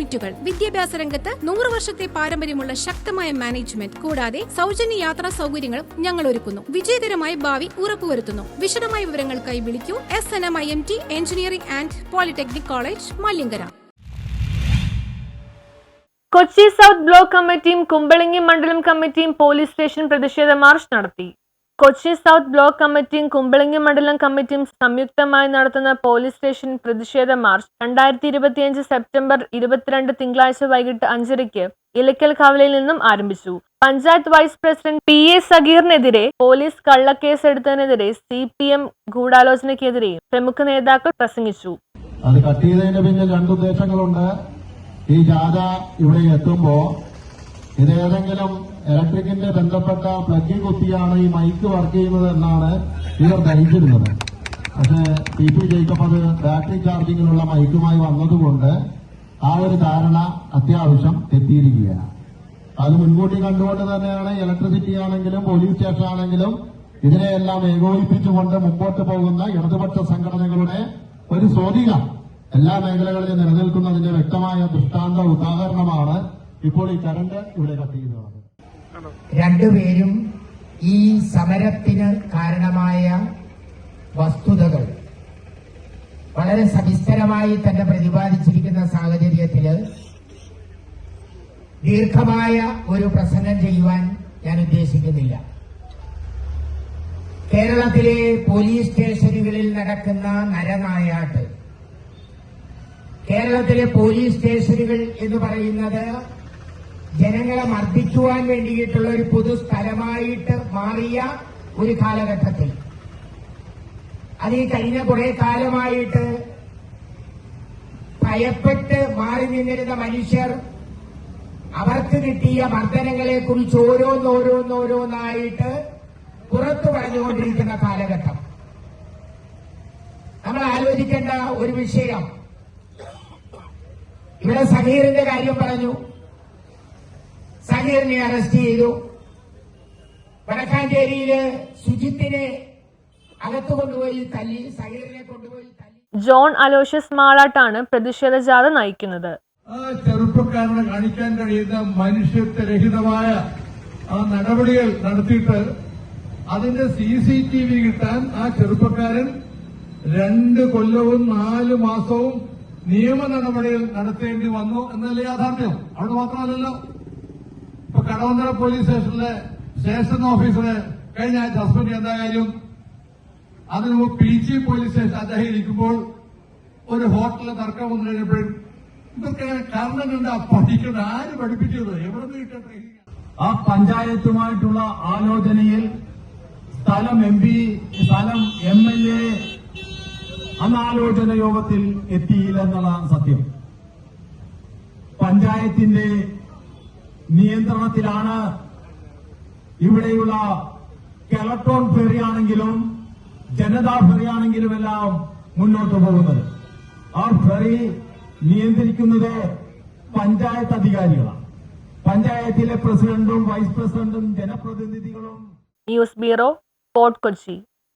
യൂണിറ്റുകൾ. വിദ്യാഭ്യാസ രംഗത്ത് നൂറ് വർഷത്തെ പാരമ്പര്യമുള്ള ശക്തമായ മാനേജ്മെന്റ്. കൂടാതെ സൗജന്യ യാത്രാ സൗകര്യങ്ങളും ഞങ്ങൾ ഒരുക്കുന്നു വിജയകരമായ ഭാവി ഉറപ്പുവരുത്തുന്നു. വിശദമായ വിവരങ്ങൾക്കായി വിളിക്കൂ. S N M I M T engineering and polytechnic college Maliankara Kochi south block കമ്മിറ്റിയും കുമ്പളങ്ങി മണ്ഡലം കമ്മിറ്റിയും പോലീസ് സ്റ്റേഷൻ പ്രതിഷേധ മാർച്ച് നടത്തി. കൊച്ചി സൗത്ത് ബ്ലോക്ക് കമ്മിറ്റിയും കുമ്പളങ്ങി മണ്ഡലം കമ്മിറ്റിയും സംയുക്തമായി നടത്തുന്ന പോലീസ് സ്റ്റേഷൻ പ്രതിഷേധ മാർച്ച് രണ്ടായിരത്തി ഇരുപത്തിയഞ്ച് സെപ്റ്റംബർ ഇരുപത്തിരണ്ട് തിങ്കളാഴ്ച വൈകിട്ട് അഞ്ചരയ്ക്ക് ഇലക്കൽ കവലയിൽ നിന്നും ആരംഭിച്ചു. Panchayat vice president P A സഗീറിനെതിരെ police കള്ളക്കേസ് എടുത്തതിനെതിരെ സി പി എം ഗൂഢാലോചനയ്ക്കെതിരെ പ്രമുഖ നേതാക്കൾ പ്രസംഗിച്ചു. അത് കട്ട് ചെയ്തതിന്റെ പിന്നിൽ രണ്ട് ഈ ജാഥ ഇവിടെ എത്തുമ്പോ ഇത് ഏതെങ്കിലും ഇലക്ട്രിക്കിന്റെ ബന്ധപ്പെട്ട പ്ലഗ് കുത്തിയാണ് ഈ മൈക്ക് വർക്ക് ചെയ്യുന്നത് എന്നാണ് ഇവർ ധരിച്ചിരുന്നത്. പക്ഷേ ടി പി ജേക്കബ് അത് ബാറ്ററി ചാർജിങ്ങിനുള്ള മൈക്കുമായി വന്നതുകൊണ്ട് ആ ഒരു ധാരണ അത്യാവശ്യം തെറ്റിയിരിക്കുകയാണ്. അത് മുൻകൂട്ടി കണ്ടുകൊണ്ട് തന്നെയാണ് ഇലക്ട്രിസിറ്റി ആണെങ്കിലും പോലീസ് സ്റ്റേഷൻ ആണെങ്കിലും ഇതിനെയെല്ലാം ഏകോപിപ്പിച്ചുകൊണ്ട് മുമ്പോട്ട് പോകുന്ന ഇടതുപക്ഷ സംഘടനകളുടെ ഒരു സ്വാധീനം എല്ലാ മേഖലകളിലും നിലനിൽക്കുന്നതിന്റെ വ്യക്തമായ ദൃഷ്ടാന്ത ഉദാഹരണമാണ് ഇപ്പോൾ ഈ കരണ്ട് ഇവിടെ ചെയ്തത് രണ്ടുപേരും ഈ സമരത്തിന് കാരണമായ വസ്തുതകൾ. വളരെ സവിസ്തരമായി തന്നെ പ്രതിപാദിച്ചിരിക്കുന്ന സാഹചര്യത്തിൽ ദീർഘമായ ഒരു പ്രസംഗം ചെയ്യുവാൻ ഞാൻ ഉദ്ദേശിക്കുന്നില്ല. കേരളത്തിലെ പോലീസ് സ്റ്റേഷനുകളിൽ നടക്കുന്ന നരനായാട്ട്. കേരളത്തിലെ പോലീസ് സ്റ്റേഷനുകൾ എന്ന് പറയുന്നത് ജനങ്ങളെ മർദ്ദിക്കുവാൻ വേണ്ടിയിട്ടുള്ള ഒരു പൊതു സ്ഥലമായിട്ട് മാറിയ ഒരു കാലഘട്ടത്തിൽ. അത് ഈ കഴിഞ്ഞ കുറെ കാലമായിട്ട് ഭയപ്പെട്ട് മാറി നിന്നിരുന്ന മനുഷ്യർ അവർക്ക് കിട്ടിയ മർദ്ദനങ്ങളെ കുറിച്ച് ഓരോന്നോരോന്നോരോന്നായിട്ട് പുറത്തു പറഞ്ഞുകൊണ്ടിരിക്കുന്ന കാലഘട്ടം. നമ്മൾ ആലോചിക്കേണ്ട ഒരു വിഷയം. ഇവിടെ സഹീറിന്റെ കാര്യം പറഞ്ഞു. സഹീറിനെ അറസ്റ്റ് ചെയ്തു. വടക്കാഞ്ചേരിയിൽ സുജിത്തിനെ അകത്തു കൊണ്ടുപോയി തല്ലി സഹീറിനെ കൊണ്ടുപോയി തല്ലി. ജോൺ അലോഷ്യസ് മാളാട്ടാണ് പ്രതിഷേധ ജാഥ നയിക്കുന്നത്. ആ ചെറുപ്പക്കാരനെ കാണിക്കാൻ കഴിയുന്ന മനുഷ്യത്വരഹിതമായ ആ നടപടികൾ നടത്തിയിട്ട് അതിന്റെ സി സി ടി വി കിട്ടാൻ ആ ചെറുപ്പക്കാരൻ രണ്ട് കൊല്ലവും നാല് മാസവും നിയമ നടപടികൾ നടത്തേണ്ടി വന്നു എന്നല്ലേ യാഥാർത്ഥ്യം? അവിടെ മാത്രമല്ലല്ലോ. കടവന്തര പോലീസ് സ്റ്റേഷനിലെ സ്റ്റേഷൻ ഓഫീസറെ കഴിഞ്ഞ ആഴ്ച സസ്പെൻഡ് ചെയ്ത കാര്യം? അതിന് മുമ്പ് പി ജി പോലീസ് സ്റ്റേഷൻ അദ്ദേഹം ഇരിക്കുമ്പോൾ ഒരു ഹോട്ടലിൽ തർക്കം വന്നു കഴിഞ്ഞപ്പോഴും ഇതൊക്കെ കാരണം കണ്ട പഠിക്കേണ്ട ആര് പഠിപ്പിച്ചത് എവിടെ നിന്ന് ട്രെയിനിങ് ആ? പഞ്ചായത്തുമായിട്ടുള്ള ആലോചനയിൽ സ്ഥലം എം പി സ്ഥലം എം എൽ എ അന്നാലോചന യോഗത്തിൽ എത്തിയില്ല എന്നുള്ളതാണ് സത്യം. പഞ്ചായത്തിന്റെ നിയന്ത്രണത്തിലാണ് ഇവിടെയുള്ള കെലട്ടോൺ ഫെറിയാണെങ്കിലും ജനതാ ഫെറിയാണെങ്കിലും എല്ലാം മുന്നോട്ട് പോകുന്നത്. ആ ഫെറി നിയന്ത്രിക്കുന്നത് പഞ്ചായത്ത് അധികാരികളാണ്. പഞ്ചായത്തിലെ പ്രസിഡന്റും വൈസ് പ്രസിഡന്റും ജനപ്രതിനിധികളും. News bureau fort Kochi